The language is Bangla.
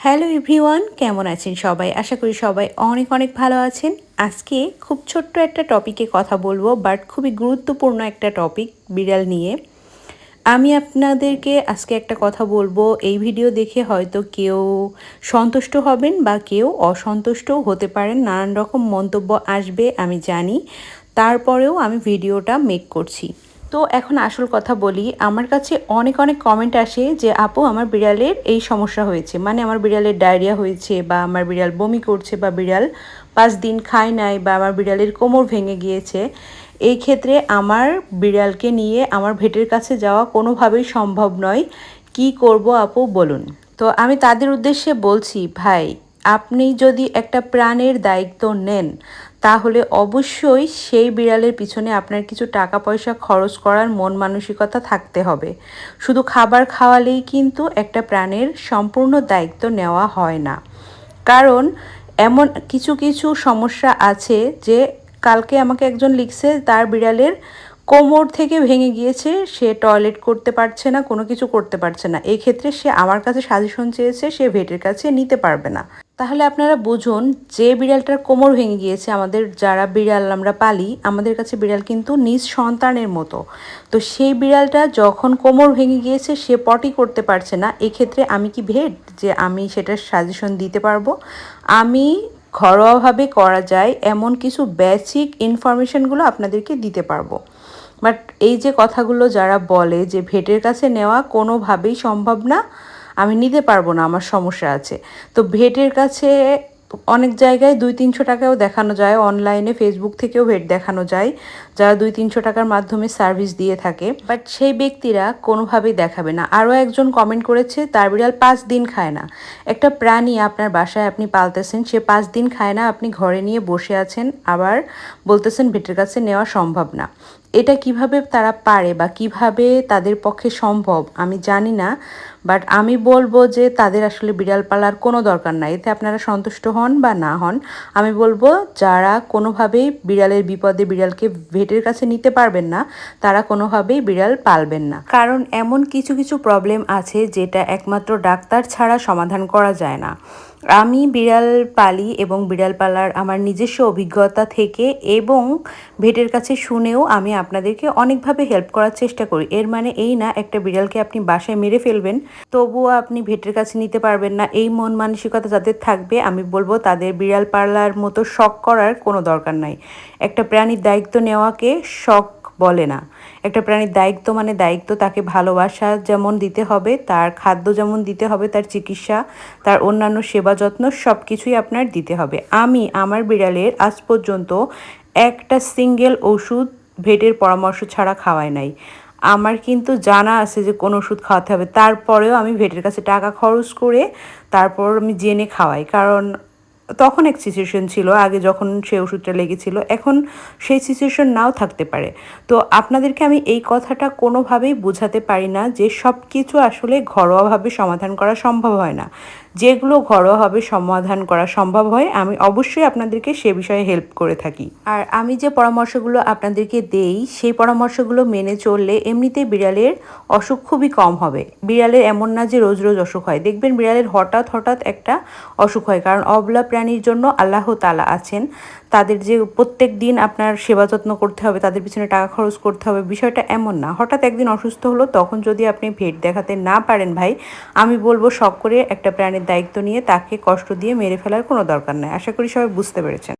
হ্যালো এভরিওয়ান, কেমন আছেন সবাই? আশা করি সবাই অনেক অনেক ভালো আছেন। আজকে খুব ছোট্ট একটা টপিকে কথা বলব, বাট খুবই গুরুত্বপূর্ণ একটা টপিক বিড়াল নিয়ে। আমি আপনাদেরকে আজকে একটা কথা বলব। এই ভিডিও দেখে হয়তো কেউ সন্তুষ্ট হবেন বা কেউ অসন্তুষ্টও হতে পারেন। নানান রকম মন্তব্য আসবে, আমি জানি। তারপরেও আমি ভিডিওটা মেক করছি। তো এখন আসল কথা বলি, আমার কাছে অনেক অনেক কমেন্ট আসে যে, আপু, আমার বিড়ালের এই সমস্যা হয়েছে। মানে আমার বিড়ালের ডায়রিয়া হয়েছে বা আমার বিড়াল বমি করছে বা বিড়াল পাঁচ দিন খায় নাই বা আমার বিড়ালের কোমর ভেঙে গিয়েছে, এই ক্ষেত্রে আমার বিড়ালকে নিয়ে আমার ভেটের কাছে যাওয়া কোনোভাবেই সম্ভব নয়। কি করব আপু, বলুন। তো আমি তাদের উদ্দেশ্যে বলছি, ভাই আপনি যদি একটা প্রাণের দায়িত্ব নেন, তাহলে অবশ্যই সেই বিড়ালের পিছনে আপনার কিছু টাকা পয়সা খরচ করার মন মানসিকতা থাকতে হবে। শুধু খাবার খাওয়ালেই কিন্তু একটা প্রাণের সম্পূর্ণ দায়িত্ব নেওয়া হয় না। কারণ, এমন কিছু কিছু সমস্যা আছে যে কালকে আমাকে একজন লিখছে তার বিড়ালের কোমর থেকে ভেঙে গিয়েছে, সে টয়লেট করতে পারছে না, কোনো কিছু করতে পারছে না। এই ক্ষেত্রে সে আমার কাছে সাজেশন চেয়েছে, সে ভেটের কাছে নিতে পারবে না। তাহলে আপনারা বুঝুন, যে বিড়ালটার কোমর ভেঙে গিয়েছে, আমাদের যারা বিড়াল আমরা পালি, আমাদের কাছে বিড়াল কিন্তু নিজ সন্তানের মতো। তো সেই বিড়ালটা যখন কোমর ভেঙে গিয়েছে, সে পটি করতে পারছে না। এক্ষেত্রে আমি কি ভেট যে আমি সেটার সাজেশন দিতে পারব? আমি ঘরোয়াভাবে করা যায়, এমন কিছু বেসিক ইনফরমেশনগুলো আপনাদেরকে দিতে পারব। বাট এই যে কথাগুলো যারা বলে যে ভেটের কাছে নেওয়া কোনোভাবেই সম্ভব না আমি নিতে পারব না, আমার সমস্যা আছে। তো ভেটের কাছে অনেক জায়গায় দুই তিনশো টাকাও দেখানো যায়, অনলাইনে ফেসবুক থেকেও ভেট দেখানো যায়, যারা দুই তিনশো টাকার মাধ্যমে সার্ভিস দিয়ে থাকে। বাট সেই ব্যক্তিরা কোনোভাবেই দেখাবে না। আরও একজন কমেন্ট করেছে, তার বিড়াল পাঁচ দিন খায় না। একটা প্রাণী আপনার বাসায় আপনি পালতেছেন, সে পাঁচ দিন খায় না, আপনি ঘরে নিয়ে বসে আছেন, আবার বলতেছেন ভেটের কাছে নেওয়া সম্ভব না। এটা কীভাবে তারা পারে বা কীভাবে তাদের পক্ষে সম্ভব, আমি জানি না বাট আমি বলব যে তাদের আসলে বিড়াল পালার কোনো দরকার নাই। এতে আপনারা সন্তুষ্ট হন বা না হন, আমি বলব যারা কোনোভাবেই বিড়ালের বিপদে বিড়ালকে ভেটের কাছে নিতে পারবেন না, তারা কোনোভাবেই বিড়াল পালবেন না। কারণ এমন কিছু কিছু প্রবলেম আছে যেটা একমাত্র ডাক্তার ছাড়া সমাধান করা যায় না। আমি বিড়াল পালি এবং বিড়াল পালার আমার নিজস্ব অভিজ্ঞতা থেকে এবং ভেটের কাছে শুনেও আমি আপনাদেরকে অনেকভাবে হেল্প করার চেষ্টা করি। এর মানে এই না, একটা বিড়ালকে আপনি বাসায় মেরে ফেলবেন, তবুও আপনি ভেটের কাছে নিতে পারবেন না। এই মন মানসিকতা যাদের থাকবে, আমি বলব তাদের বিড়াল পালার মতো শখ করার কোনো দরকার নাই। একটা প্রাণীর দায়িত্ব নেওয়াকে শখ বলে না। একটা প্রাণীর দায়িত্ব মানে দায়িত্ব তাকে ভালোবাসা যেমন দিতে হবে, তার খাদ্য যেমন দিতে হবে, তার চিকিৎসা, তার অন্যান্য সেবা যত্ন সব কিছুই আপনার দিতে হবে। আমি আমার বিড়ালের আজ পর্যন্ত একটা সিঙ্গেল ওষুধ ভেটের পরামর্শ ছাড়া খাওয়াই নাই। আমার কিন্তু জানা আছে যে কোন ওষুধ খাওয়াতে হবে। তারপরেও আমি ভেটের কাছে টাকা খরচ করে তারপর আমি জেনে খাওয়াই। কারণ তখন এক সিচুয়েশন ছিল, আগে যখন সে ওষুধটা লেগেছিল, এখন সেই সিচুয়েশন নাও থাকতে পারে। তো আপনাদেরকে আমি এই কথাটা কোনোভাবেই বোঝাতে পারি না যে সব কিছু আসলে ঘরোয়াভাবে সমাধান করা সম্ভব হয় না। যেগুলো ঘরোয়াভাবে সমাধান করা সম্ভব হয়, আমি অবশ্যই আপনাদেরকে সে বিষয়ে হেল্প করে থাকি। আর আমি যে পরামর্শগুলো আপনাদেরকে দেই, সেই পরামর্শগুলো মেনে চললে এমনিতেই বিড়ালের অসুখ খুবই কম হবে। বিড়ালের এমন না যে রোজ রোজ অসুখ হয়। দেখবেন বিড়ালের হঠাৎ হঠাৎ একটা অসুখ হয়। কারণ অবলা প্রাণীর জন্য আল্লাহ তালা আছেন। তাদের যে প্রত্যেক দিন আপনার সেবা যত্ন করতে হবে, তাদের পিছনে টাকা খরচ করতে হবে, বিষয়টা এমন না। হঠাৎ একদিন অসুস্থ হলো, তখন যদি আপনি ভেট দেখাতে না পারেন ভাই, আমি বলব শখ করে একটা প্রাণীর দায়িত্ব নিয়ে তাকে কষ্ট দিয়ে মেরে ফেলার কোনো দরকার নেই। আশা করি সবাই বুঝতে পেরেছেন।